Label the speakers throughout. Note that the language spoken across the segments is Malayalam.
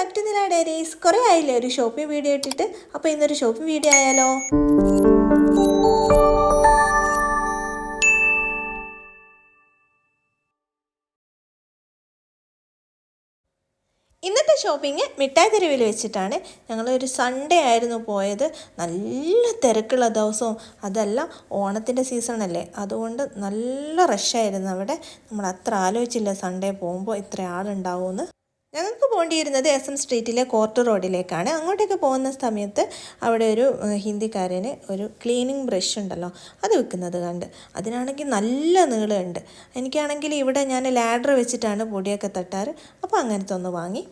Speaker 1: ബാക്ക് ടു നില ഡയറീസ് കുറേ ആയില്ലേ ഒരു ഷോപ്പിംഗ് വീഡിയോ ഇട്ടിട്ട്? അപ്പോൾ ഇന്നൊരു ഷോപ്പിംഗ് വീഡിയോ ആയാലോ? ഇന്നത്തെ ഷോപ്പിംഗ് മിഠായി തെരുവിൽ വെച്ചിട്ടാണ് ഞങ്ങളൊരു സൺഡേ ആയിരുന്നു പോയത്. നല്ല തിരക്കുള്ള ദിവസവും അതല്ല ഓണത്തിന്റെ സീസണല്ലേ അതുകൊണ്ട് നല്ല റഷായിരുന്നു അവിടെ. നമ്മൾ അത്ര ആലോചിച്ചില്ല സൺഡേ പോകുമ്പോൾ ഇത്ര ആളുണ്ടാവുമെന്ന്. ഞങ്ങൾക്ക് പോകേണ്ടിയിരുന്നത് എസ് എം സ്ട്രീറ്റിലെ കോർട്ട് റോഡിലേക്കാണ് അങ്ങോട്ടേക്ക് പോകുന്ന സമയത്ത് അവിടെ ഒരു ഹിന്ദിക്കാരന് ഒരു ക്ലീനിങ് ബ്രഷ് ഉണ്ടല്ലോ അത് വിൽക്കുന്നത് കണ്ട്. അതിനാണെങ്കിൽ നല്ല നീളമുണ്ട്. എനിക്കാണെങ്കിൽ ഇവിടെ ഞാൻ ലാഡർ വെച്ചിട്ടാണ് പൊടിയൊക്കെ തട്ടാറ്. അപ്പോൾ അങ്ങനത്തെ ഒന്ന് വാങ്ങി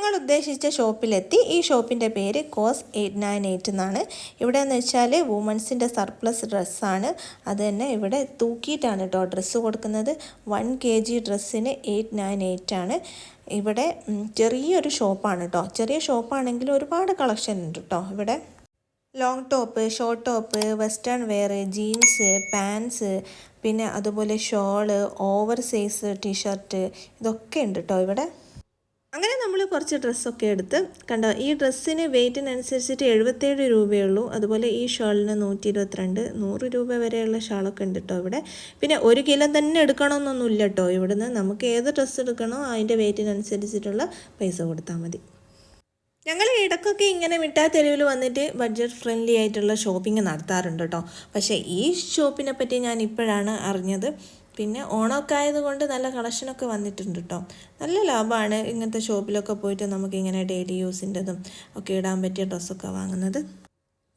Speaker 1: ഞങ്ങൾ ഉദ്ദേശിച്ച ഷോപ്പിലെത്തി. ഈ ഷോപ്പിന്റെ പേര് കോസ് എയ്റ്റ് നയൻ എയ്റ്റ് എന്നാണ്. ഇവിടെ എന്ന് വെച്ചാൽ വുമൺസിന്റെ സർപ്ലസ് ഡ്രസ്സാണ്. അത് തന്നെ ഇവിടെ തൂക്കിയിട്ടാണ് കേട്ടോ ഡ്രസ്സ് കൊടുക്കുന്നത്. വൺ കെ ജി ഡ്രസ്സിന് എയ്റ്റ് നയൻ എയ്റ്റ് ആണ്. ഇവിടെ ചെറിയൊരു ഷോപ്പാണ് കേട്ടോ ചെറിയ ഷോപ്പാണെങ്കിൽ ഒരുപാട് കളക്ഷൻ ഉണ്ട് കേട്ടോ ഇവിടെ. Long top short top western wear jeans pants പിന്നെ അതുപോലെ ഷോൾ ഓവർ സൈസ് ടീഷർട്ട് ഇതൊക്കെ ഉണ്ട് കേട്ടോ ഇവിടെ. അങ്ങനെ നമ്മൾ കുറച്ച് ഡ്രസ്സൊക്കെ എടുത്ത് കണ്ടോ ഈ ഡ്രസ്സിന് വെയ്റ്റിനനുസരിച്ചിട്ട് എഴുപത്തേഴ് രൂപയുള്ളൂ. അതുപോലെ ഈ ഷാളിന് നൂറ്റി ഇരുപത്തിരണ്ട് നൂറ് രൂപ വരെയുള്ള ഷാളൊക്കെ ഉണ്ട് കേട്ടോ ഇവിടെ. പിന്നെ ഒരു കിലോ തന്നെ എടുക്കണമെന്നൊന്നുമില്ല കേട്ടോ ഇവിടുന്ന് നമുക്ക് ഏത് ഡ്രസ്സ് എടുക്കണോ അതിന്റെ വെയ്റ്റിനനുസരിച്ചിട്ടുള്ള പൈസ കൊടുത്താൽ മതി. ഞങ്ങൾ ഇടയ്ക്കൊക്കെ ഇങ്ങനെ മിഠായി തെരുവിൽ വന്നിട്ട് ബഡ്ജറ്റ് ഫ്രണ്ട്ലി ആയിട്ടുള്ള ഷോപ്പിംഗ് നടത്താറുണ്ട് കേട്ടോ. പക്ഷേ ഈ ഷോപ്പിനെ പറ്റി ഞാൻ ഇപ്പോഴാണ് അറിഞ്ഞത്. പിന്നെ ഓണമൊക്കെ ആയതുകൊണ്ട് നല്ല കളക്ഷനൊക്കെ വന്നിട്ടുണ്ട് കേട്ടോ നല്ല ലാഭമാണ് ഇങ്ങനത്തെ ഷോപ്പിലൊക്കെ പോയിട്ട് നമുക്ക് ഇങ്ങനെ ഡെയിലി യൂസിന്റെതും ഒക്കെ ഇടാൻ പറ്റിയ ഡ്രസ്സൊക്കെ വാങ്ങുന്നത്.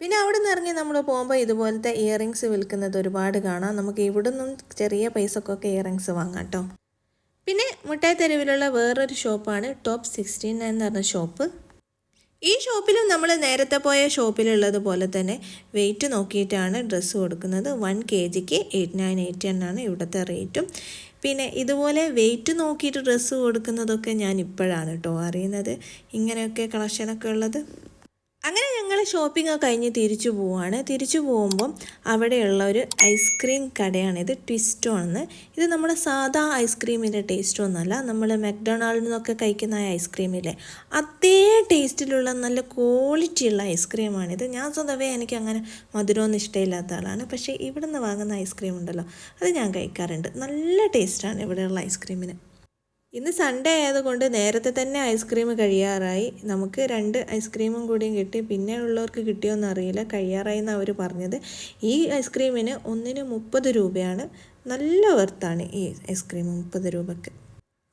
Speaker 1: പിന്നെ അവിടെ നിന്ന് ഇറങ്ങി നമ്മൾ പോകുമ്പോൾ ഇതുപോലത്തെ ഇയറിങ്സ് വിൽക്കുന്നത് ഒരുപാട് കാണാം. നമുക്ക് ഇവിടെ നിന്നും ചെറിയ പൈസക്കൊക്കെ ഇയറിങ്സ് വാങ്ങാം കേട്ടോ പിന്നെ മുട്ടായി തെരുവിലുള്ള വേറൊരു ഷോപ്പാണ് ടോപ്പ് സിക്സ്റ്റീൻ എന്ന് പറഞ്ഞ ഷോപ്പ് ഈ ഷോപ്പിലും നമ്മൾ നേരത്തെ പോയ ഷോപ്പിലുള്ളത് പോലെ തന്നെ വെയിറ്റ് നോക്കിയിട്ടാണ് ഡ്രസ്സ് കൊടുക്കുന്നത്. വൺ കെ ജിക്ക് എയ്റ്റ് നയൻ എയ്റ്റ് എന്നാണ് ഇവിടുത്തെ റേറ്റും പിന്നെ ഇതുപോലെ വെയിറ്റ് നോക്കിയിട്ട് ഡ്രസ്സ് കൊടുക്കുന്നതൊക്കെ ഞാൻ ഇപ്പോഴാണ് കേട്ടോ അറിയുന്നത്. ഇങ്ങനെയൊക്കെ കളക്ഷനൊക്കെ ഉള്ളത്. അങ്ങനെ ഞങ്ങൾ ഷോപ്പിംഗ് ഒക്കെ കഴിഞ്ഞ് തിരിച്ചു പോവാണ്. തിരിച്ചു പോകുമ്പം അവിടെയുള്ള ഒരു ഐസ്ക്രീം കടയാണിത് ട്വിസ്റ്റോ എന്ന് ഇത് നമ്മുടെ സാധാ ഐസ്ക്രീമിന്റെ ടേസ്റ്റോ ഒന്നുമല്ല നമ്മൾ മക്ഡൊണാൾഡിൽ നിന്നൊക്കെ കഴിക്കുന്ന ഐസ്ക്രീമില്ലേ അതേ ടേസ്റ്റിലുള്ള നല്ല ക്വാളിറ്റിയുള്ള ഐസ്ക്രീമാണിത് ഞാൻ സ്വതവേ എനിക്ക് അങ്ങനെ മധുരമൊന്നും ഇഷ്ടമില്ലാത്ത ആളാണ്. പക്ഷേ ഇവിടെ നിന്ന് വാങ്ങുന്ന ഐസ്ക്രീം ഉണ്ടല്ലോ അത് ഞാൻ കഴിക്കാറുണ്ട്. നല്ല ടേസ്റ്റാണ് ഇവിടെയുള്ള ഐസ്ക്രീമിന് ഇന്ന് സൺഡേ ആയതുകൊണ്ട് നേരത്തെ തന്നെ ഐസ്ക്രീം കഴിയാറായി. നമുക്ക് രണ്ട് ഐസ്ക്രീമും കൂടിയും കിട്ടി. പിന്നെ ഉള്ളവർക്ക് കിട്ടിയോന്ന് അറിയില്ല. കഴിയാറായി എന്ന് അവർ പറഞ്ഞത്. ഈ ഐസ്ക്രീമിന് ഒന്നിന് മുപ്പത് രൂപയാണ്. നല്ല വർത്താണ് ഈ ഐസ്ക്രീം മുപ്പത് രൂപക്ക്.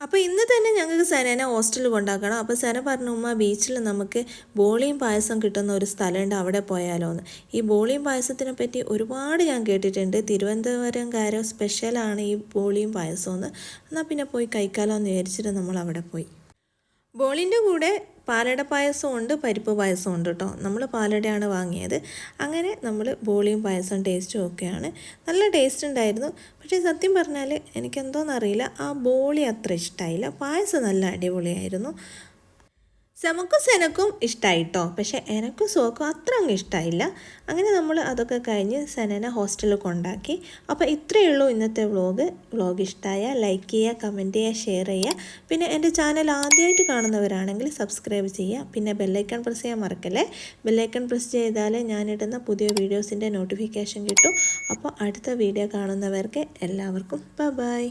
Speaker 1: അപ്പോൾ ഇന്ന് തന്നെ ഞങ്ങൾക്ക് സനേനെ ഹോസ്റ്റലിൽ കൊണ്ടാക്കണം. അപ്പോൾ സന പറഞ്ഞു ഉമ്മ ബീച്ചിൽ നമുക്ക് ബോളിയും പായസം കിട്ടുന്ന ഒരു സ്ഥലമുണ്ട് അവിടെ പോയാലോ എന്ന് ഈ ബോളിയും പായസത്തിനെ പറ്റി ഒരുപാട് ഞാൻ കേട്ടിട്ടുണ്ട്. തിരുവനന്തപുരംകാരോ സ്പെഷ്യലാണ് ഈ ബോളിയും പായസം എന്ന് എന്നാൽ പിന്നെ പോയി കഴിക്കാലോ എന്ന് വിചാരിച്ചിട്ട് നമ്മൾ അവിടെ പോയി. ബോളിന്റെ കൂടെ പാലട പായസം ഉണ്ട് പരിപ്പ് പായസം ഉണ്ട് കേട്ടോ. നമ്മൾ പാലടയാണ് വാങ്ങിയത്. അങ്ങനെ നമ്മൾ ബോളിയും പായസവും ടേസ്റ്റും ഒക്കെയാണ്. നല്ല ടേസ്റ്റ് ഉണ്ടായിരുന്നു. പക്ഷേ സത്യം പറഞ്ഞാൽ എനിക്കെന്തോന്നറിയില്ല. ആ ബോളി അത്ര ഇഷ്ടമായില്ല പായസം നല്ല അടിപൊളിയായിരുന്നു. സെമക്കും സെനക്കും ഇഷ്ടമായിട്ടോ പക്ഷേ എനക്കും സോക്കും അത്ര അങ്ങ് ഇഷ്ടമായില്ല അങ്ങനെ നമ്മൾ അതൊക്കെ കഴിഞ്ഞ് സെനനെ ഹോസ്റ്റലിൽ കൊണ്ടാക്കി. അപ്പോൾ ഇത്രയേ ഉള്ളൂ ഇന്നത്തെ വ്ളോഗ് വ്ളോഗ് ഇഷ്ടമായ ലൈക്ക് ചെയ്യുക കമന്റ് ചെയ്യുക ഷെയർ ചെയ്യുക. പിന്നെ എന്റെ ചാനൽ ആദ്യമായിട്ട് കാണുന്നവരാണെങ്കിൽ സബ്സ്ക്രൈബ് ചെയ്യുക. പിന്നെ ബെല്ലൈക്കൺ പ്രസ് ചെയ്യാൻ മറക്കല്ലേ? ബെല്ലൈക്കൺ പ്രസ് ചെയ്താൽ ഞാനിടുന്ന പുതിയ വീഡിയോസിന്റെ നോട്ടിഫിക്കേഷൻ കിട്ടും. അപ്പോൾ അടുത്ത വീഡിയോ കാണുന്നവർക്ക് എല്ലാവർക്കും ബൈ ബൈ.